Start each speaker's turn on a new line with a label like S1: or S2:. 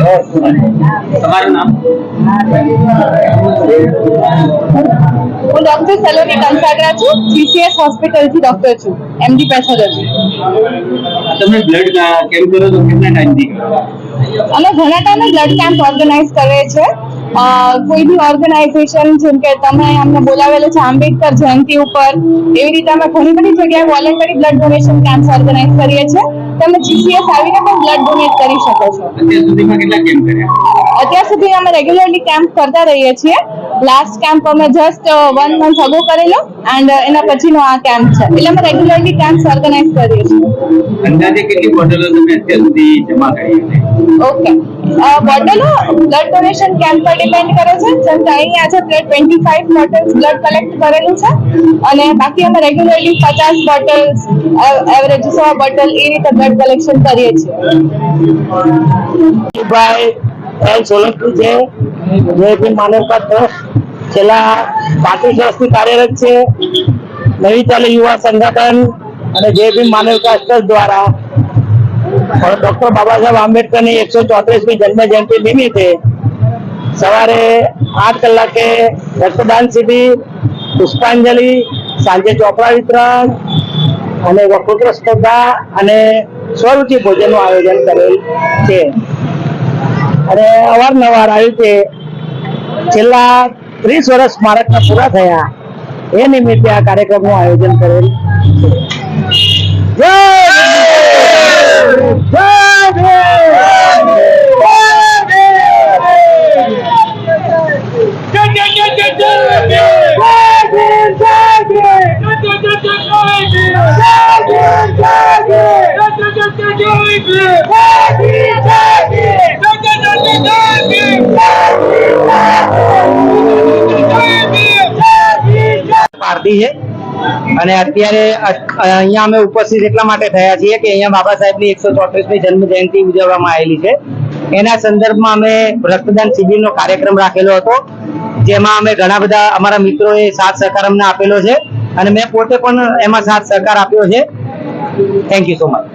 S1: તમારું નામ?
S2: હું ડોક્ટર સલોની કંસાગરા છું જીસીએસ હોસ્પિટલથી ડોક્ટર છું એમડી પેથોલોજી
S1: તમે બ્લડ કેમ કરો છો? કેટલા ટાઈમથી
S2: અમે ઘણા ટાઈમે બ્લડ કેમ્પ ઓર્ગેનાઇઝ કરીએ છીએ કોઈ બી ઓર્ગેનાઇઝેશન જેમ કે તમે અમને બોલાવેલો છે આંબેડકર જયંતિ ઉપર એવી રીતે અમે ઘણી બધી જગ્યાએ voluntary blood donation camp organise કરીએ છીએ. તમે જીસીએસ આવીને પણ બ્લડ ડોનેટ કરી શકો છો.
S1: અત્યાર સુધીમાં કેટલા કેમ કર્યા?
S2: અત્યાર સુધી અમે રેગ્યુલરલી કેમ્પ કરતા રહીએ છીએ. લાસ્ટ કેમ્પ અમે જસ્ટ વન મંથ અગો કરેલો એન્ડ એના પછીનો આ કેમ્પ છે. એટલે અમે રેગ્યુલરલી કેમ્પ ઓર્ગેનાઇઝ કરીએ છીએ.
S1: અંદાજે કેટલી બોટલો તમે અત્યાર સુધી જમા કરી
S2: ઓકે બોટલો બ્લડ ડોનેશન કેમ્પ પર ડિપેન્ડ કરે છે. જેમ કે અહીં આજે twenty five bottles blood collect કરેલું છે. અને બાકી અમે રેગ્યુલરલી પચાસ બોટલ્સ એવરેજ સો બોટલ એ રીતે બ્લડ કલેક્શન કરીએ છીએ.
S3: ભાઈ એલ સોલંકી છે. જે માનવતા ટ્રસ્ટ છેલ્લા પાંત્રીસ વર્ષથી કાર્યરત છે. નવી ચાલી યુવા સંગઠન અને જે બી માનવતા ટ્રસ્ટ દ્વારા ડોક્ટર બાબા સાહેબ આંબેડકરની એકસો ચોત્રીસમી જન્મ જયંતિ નિમિત્તે સવારે આઠ કલાકે રક્તદાન શિબિર, પુષ્પાંજલિ, સાંજે ચોપડા વિતરણ અને વકૃત્વ સ્પર્ધા અને સ્વરૂચિ ભોજનનું આયોજન કરેલ છે. અને અવારનવાર આવી રીતે છેલ્લા ત્રીસ વર્ષ સ્મારકના પૂરા થયા. એ નિમિત્તે આ કાર્યક્રમનું આયોજન કરેલ છે. જય પારધી છે. અને અત્યારે અહીંયા અમે ઉપસ્થિત એટલા માટે થયા છીએ કે અહીંયા બાબા સાહેબની એકસો ચોત્રીસમી જન્મ જયંતિ ઉજવવામાં આવેલી છે. એના સંદર્ભમાં અમે રક્તદાન શિબિરનો કાર્યક્રમ રાખેલો હતો, જેમાં અમે ઘણા બધા અમારા મિત્રોએ સાથ સહકાર અમને આપેલો છે. અને મેં પોતે પણ એમાં સાથ સહકાર આપ્યો છે. Thank you so much